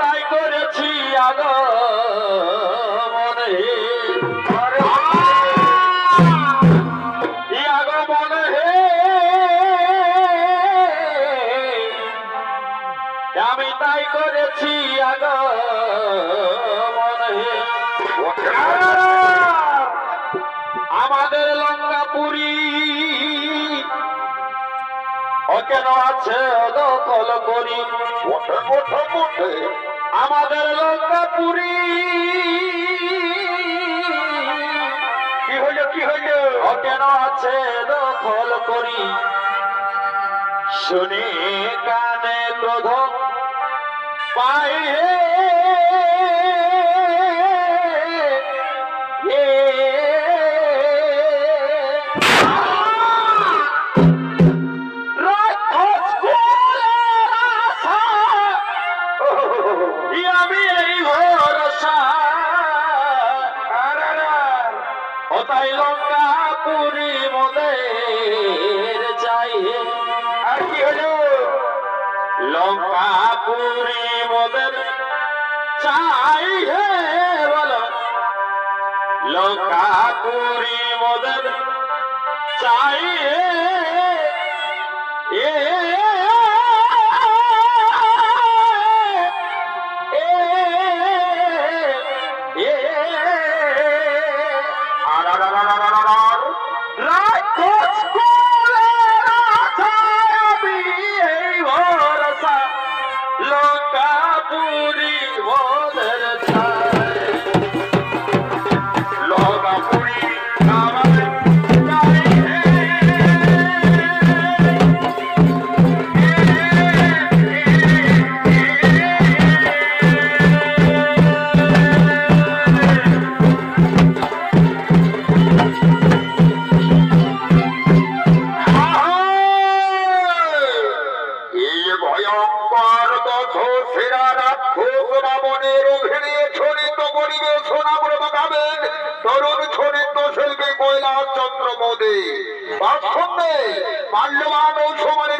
তাই করেছি আগ মনে। আগ মনে আমি তাই করেছি আগ মনে আমাদের লঙ্কাপুরি ও কেন আছে দখল করি। ওঠে ওঠে ওঠে আমাদের লঙ্কাপুরি কি হইল কি হইল? ও কেন আছে, দখল করি। শুনি কানে ক্রোধ পাই তরুণ ছড়িত শিল্পী কৈলাস চন্দ্র মোদী। বাস্তবে মাল্যবান ও সমানের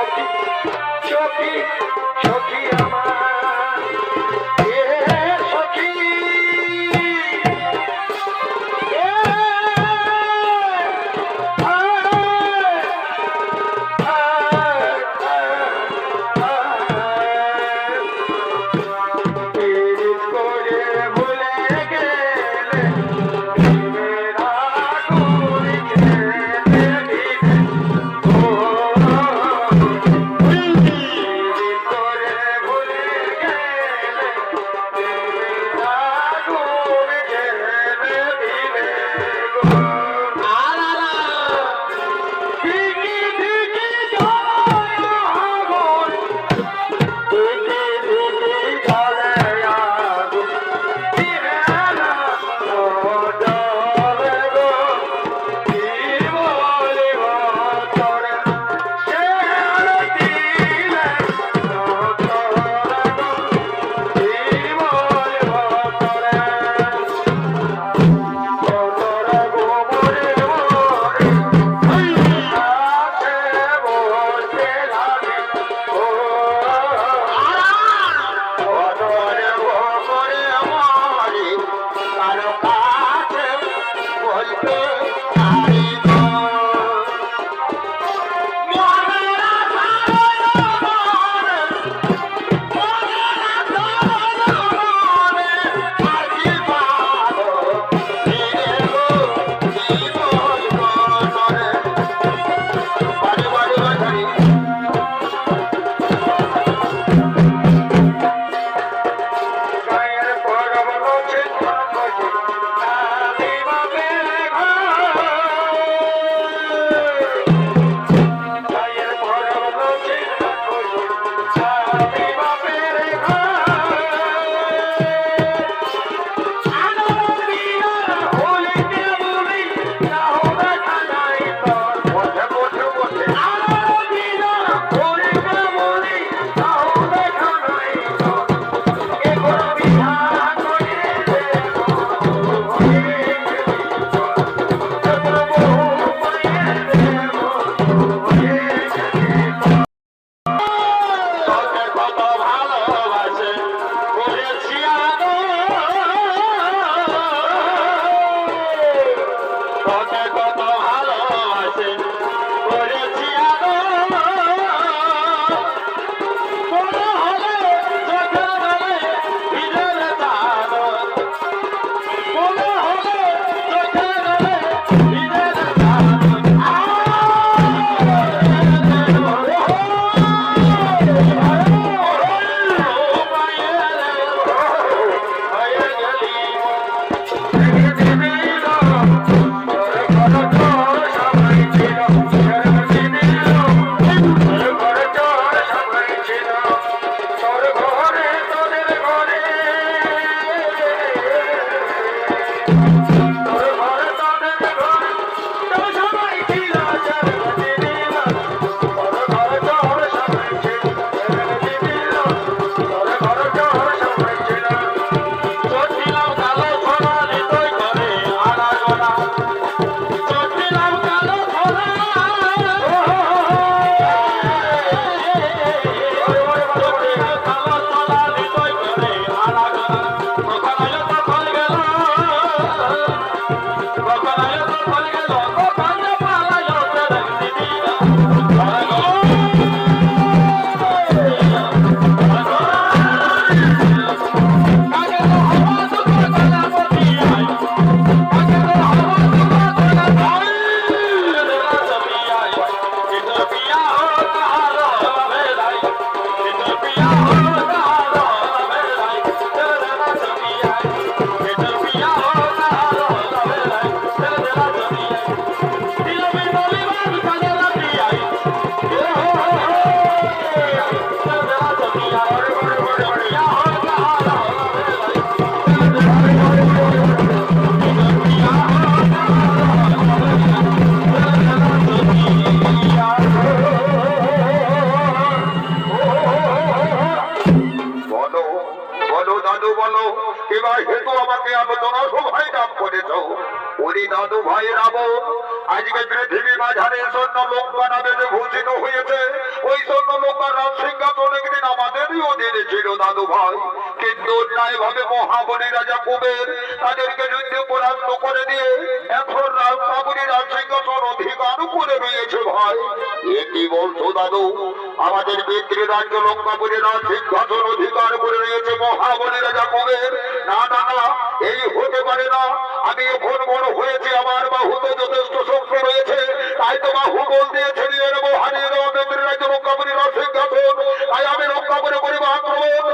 সখী সখী সখী আমার। কিন্তু অন্যায় ভাবে মহাবলী রাজা কুবের। তাদেরকে যুদ্ধে পরাস্ত করে দিয়ে এখন রাজ বাবুরি সিংহাসন অধিকার করে রয়েছে ভাই। এ কি বলছো দাদু? আমাদের পিতৃ রাজ্য লঙ্কাপুরে রাজ সিংহাসন অধিকার করে রয়েছে মহাবলী রাজা কুবের। না না না, এই হতে পারে না। আমি এখন বড় হয়েছি, আমার বাহুতে যথেষ্ট শক্তি রয়েছে। তাই তো বাহু বল দিয়েছে নিয়ে নেব হারিয়ে দেবো পিতৃ রাজ্য লঙ্কাপুরি রাজ সিংহাসন তাই আমি লঙ্কাপুরে করিব আক্রমণ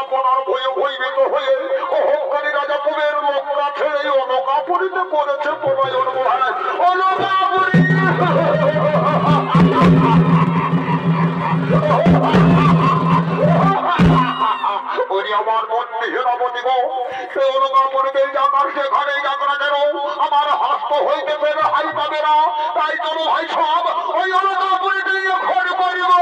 আপনার ভয়ে ভয়ভীত হয়ে অহংকারী রাজা পুবের মক্কা ছেড়ে অনকাপুরীতে করেছে প্রণয়ন আমার মন সেখানে হইতে পেরে হাই পাবে না। তাই চলো ভাই সব ওই অনুগমপুরীতে খড় করিব।